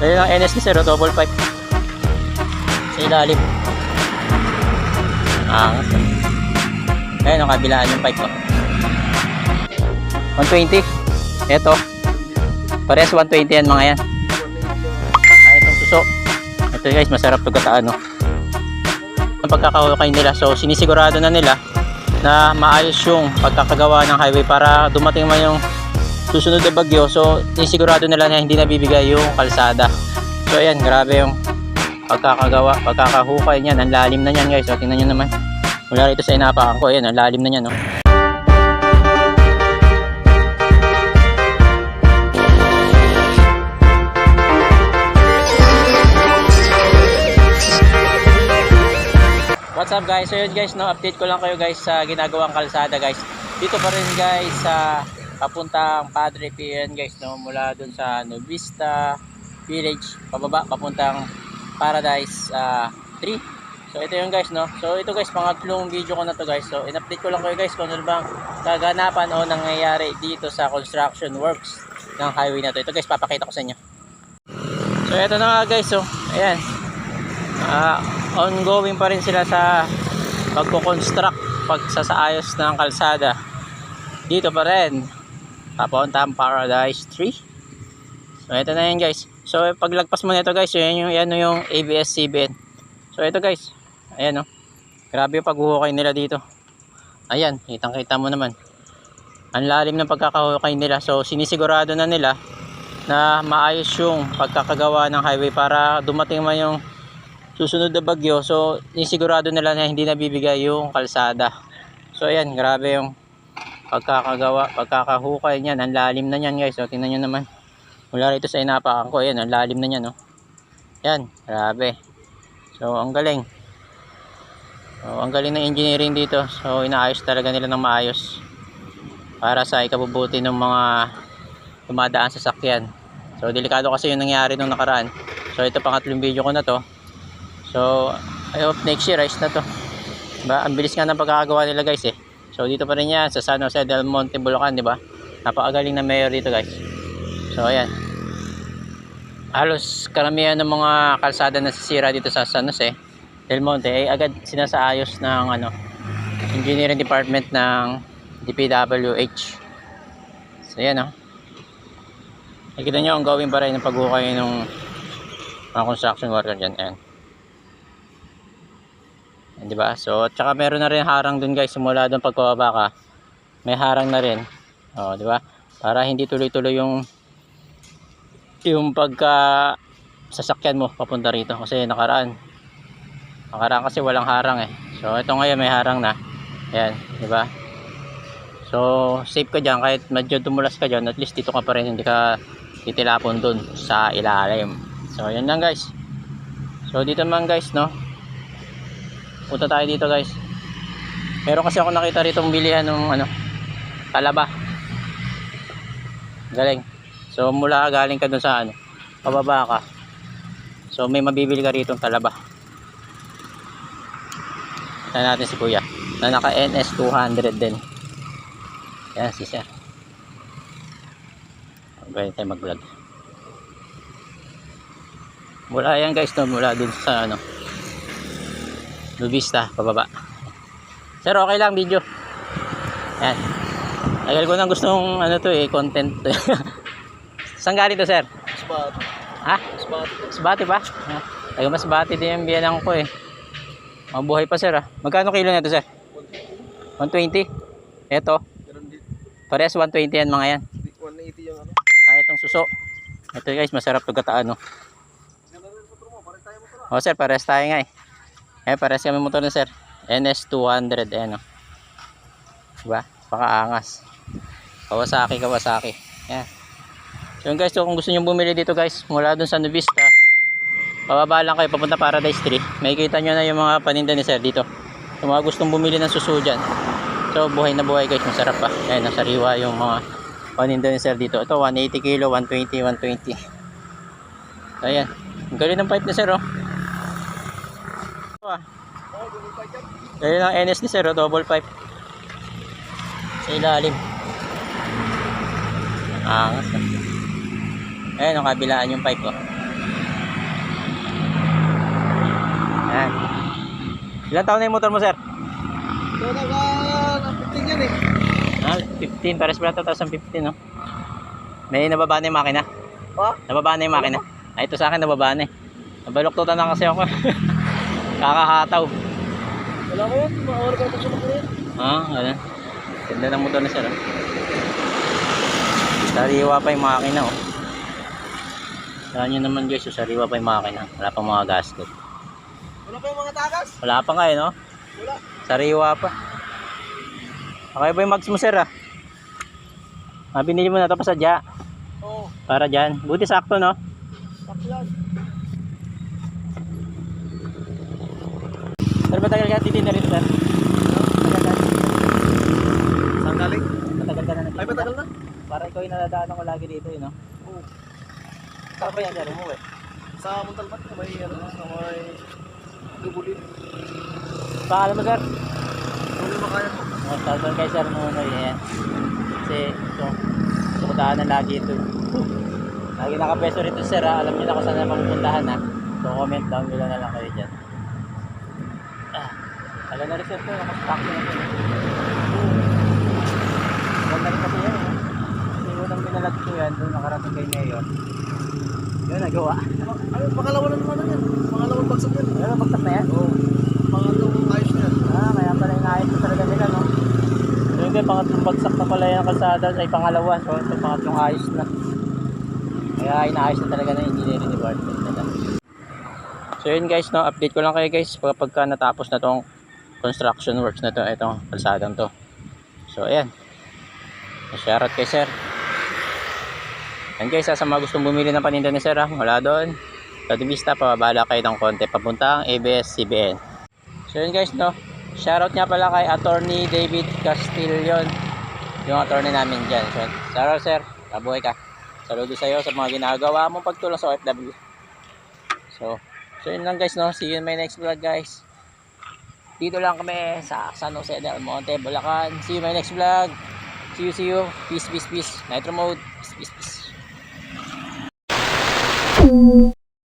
Ayun ang NS ni Sir, oh, double pipe. Sa ilalim. Angas. oh. Ayun ang kabilaan yung pipe. Oh. 120. Ito. Pares 120 yan mga yan. Ah, itong suso. Ito guys, masarap to gataan, no? Ang pagkakahukay nila. So, sinisigurado na nila na maayos yung pagkakagawa ng highway para dumating man yung susunod na bagyo. So, sinisigurado nila na hindi nabibigay yung kalsada. So, ayan, grabe yung pagkakagawa, pagkakahukay niyan. Ang lalim na niyan, guys. So, tingnan nyo naman. Mula rito sa inapakan ko, ayan, ang lalim na niyan, no? What's up guys? So yun guys, no, update ko lang kayo guys sa ginagawang kalsada guys. Dito pa rin guys sa papuntang Padre Pio guys, no, mula dun sa Novista Village, pababa papuntang Paradise ah, 3. So ito yung guys, no. So ito guys, pangatlong video ko na to guys. So in-update ko lang kayo guys kung ano bang kaganapan o nangyayari dito sa construction works ng highway na to. Ito guys, papakita ko sa inyo. So ito na nga guys, so ayan. Ah, ongoing pa rin sila sa pagko-construct pagsasaayos ng kalsada dito pa rin papuntang Paradise 3 so ito na yan guys. So paglagpas mo nito guys yan yung, yan yung ABS-CBN so ito guys. Ayan o grabe yung paghuhukay nila dito. Ayan kitang kita mo naman. Ang lalim ng pagkakahukay nila. So sinisigurado na nila na maayos yung pagkakagawa ng highway para dumating man yung susunod na bagyo. So sigurado nila na hindi nabibigay yung kalsada. So ayan grabe yung pagkakagawa pagkakahukay niyan ang lalim na niyan guys. So tingnan nyo naman. Mula rito sa inapakan ko ayan ang lalim na niyan no yan grabe. So ang galing. So ang galing ng engineering dito. So inaayos talaga nila ng maayos para sa ikabubuti ng mga dumadaan sa sakyan. So delikado kasi yung nangyari nung nakaraan. So ito pangatlong video ko na to. So, I hope next year ayos na to. Diba? Ang bilis nga ng pagkakagawa nila guys eh. So, dito pa rin yan sa San Jose del Monte, Bulacan, di ba? Napakagaling na mayor dito guys. So, ayan. Halos karamihan ng mga kalsada na sisira dito sa San Jose del Monte ay agad sinasaayos ng ano, engineering department ng DPWH. So, ayan oh. Nakikita nyo ang gawin pa rin ng paghukay ng mga construction worker dyan. Ayan. Di ba? So, at saka meron na rin harang dun guys simula doon pagkababa ka. May harang na rin. Oh, di ba? Para hindi tuloy-tuloy yung yung pagka sasakyan mo papunta rito kasi nakaraan. Nakaraan kasi walang harang eh. So, ito ngayon may harang na. Ayan, di ba? So, safe ka diyan kahit medyo dumulas ka diyan, at least dito ka pa rin hindi ka titilapon dun sa ilalim. So, yan lang guys. So, dito man guys, no? Punta tayo dito guys. Meron kasi ako nakita rito bilihan ng ano talaba. Galing. So mula galing ka dun sa ano pababa ka. So may mabibili ka rito talaba. Tignan natin si kuya na naka NS 200 din. Yan si sir. Pwede tayo mag vlog mula yan guys no? Mula dun sa ano Lubista, pababa. Sir, okay lang video. Yan. Tagal ko nang gustong ano to eh, content. Saan galing to, sir? Spot. Ha? Spot. Masbate ba? Ah, Taga Masbate din yung biyanan ko eh. Mabuhay pa, sir ah. Magkano kilo nito, sir? 120. Ito. Ganun din. Parehas 120 yan mga yan. 180 yung ano. Ah, itong suso. Ito guys, masarap to gataan no. Ganun din motor mo. Pare tayo motor. O sir, parehas tayo nga eh. Eh, parehas kami motor na sir. NS200, ayan o. Diba? Pakaangas. Kawasaki, Kawasaki. Ayan. So guys, so kung gusto nyo bumili dito guys, mula dun sa Nuvista, pababa lang kayo papunta Paradise 3. May kita nyo na yung mga paninda ni sir dito. Yung mga gustong bumili ng suso dyan. So buhay na buhay guys, masarap pa. Ayan, nasariwa yung mga paninda ni sir dito. Ito, 180 kilo, 120, 120. So, ayan. Ang galing ng pipe ni sir oh. Ah. Oh, pa dyan. Ayun ang NS ni sir, oh, double pipe. Sa ilalim. Angas. ah. Ayun, ang kabilaan yung pipe ko. Ayan. Ilan taon na yung motor mo, sir? Ito naga, napiting yan eh. Ah, 15. Pares pala 2015, no? May nababa na yung makina. Ha? Nababa na yung makina. Ay, ito sa akin nababa na eh. Nabaloktutan na kasi ako. Kakahataw. Wala ko yan, maawala ka siya makulit. Ah, ano? Ganda ng motor na sir. ah. Sariwa pa yung makina, oh. Saan nyo naman guys, sariwa pa yung makina. Wala pang mga gasket. Wala pa yung mga takas? Wala pa nga eh, no? Wala. Sariwa pa. Okay ba yung mags mo, sir, ah? Ah, binili mo na ito pa sadya. Oo, Para dyan. Buti sakto, no? sakto yan. Matagal ka titinda rin, sir? Saan galing? Matagal ka na nagtitinda. Ay, matagal na. Para ikaw yung nadadaanan ko lagi dito, eh, no? Oo. Saan pa yan, sir? Umuwi. Sa Montalban, sa may, ano, sa may Lubulin. Paalam mo, sir? Lubulin makayan mo. Oh, shoutout kay Sir Nunoy, ayan. Kasi, ito, pumuntahan na lagi ito. Lagi nakapeso rito, sir, ha? Alam niyo na kung saan na mapupuntahan, ha? So, comment down below na lang kayo dyan. Alam na sir, ito, nakastock na ito. Ganda rin kasi yan, ha? Kasi unang binalag ko yan, doon nakarating kay Mayor. Yun, nagawa. Ay, pangalawa na naman na yan. Pangalawang bagsak yan. Pero magtas na yan. Oo. Pangalawang ayos na yan. Ah, kaya pala inaayos na talaga nila, no? So guys, pangatlong bagsak na pala yung kalsada ay pangalawa. So ito pangatlong ayos na. Kaya inaayos na talaga ng engineering department nila. So yun guys, no, update ko lang kayo guys kapag ka natapos na tong construction works na to, itong kalsadang to. So ayan. Shoutout kay sir. Yan guys, ah, sa mga gustong bumili ng paninda ni sir, ha, mula doon. Sa Divista, pababala kayo ng konti papuntang ABS-CBN. So yun guys no. Shoutout nga pala kay Attorney David Castillon. Yung attorney namin dyan. So, shoutout sir. Kabuhay ka. Saludo sa iyo sa mga ginagawa mong pagtulong sa OFW. So, so yun lang guys no. See you in my next vlog guys. Dito lang kami sa San Jose del Monte, Bulacan. See you my next vlog. See you, see you. Peace, peace, peace. Nitro mode. Peace, peace, peace.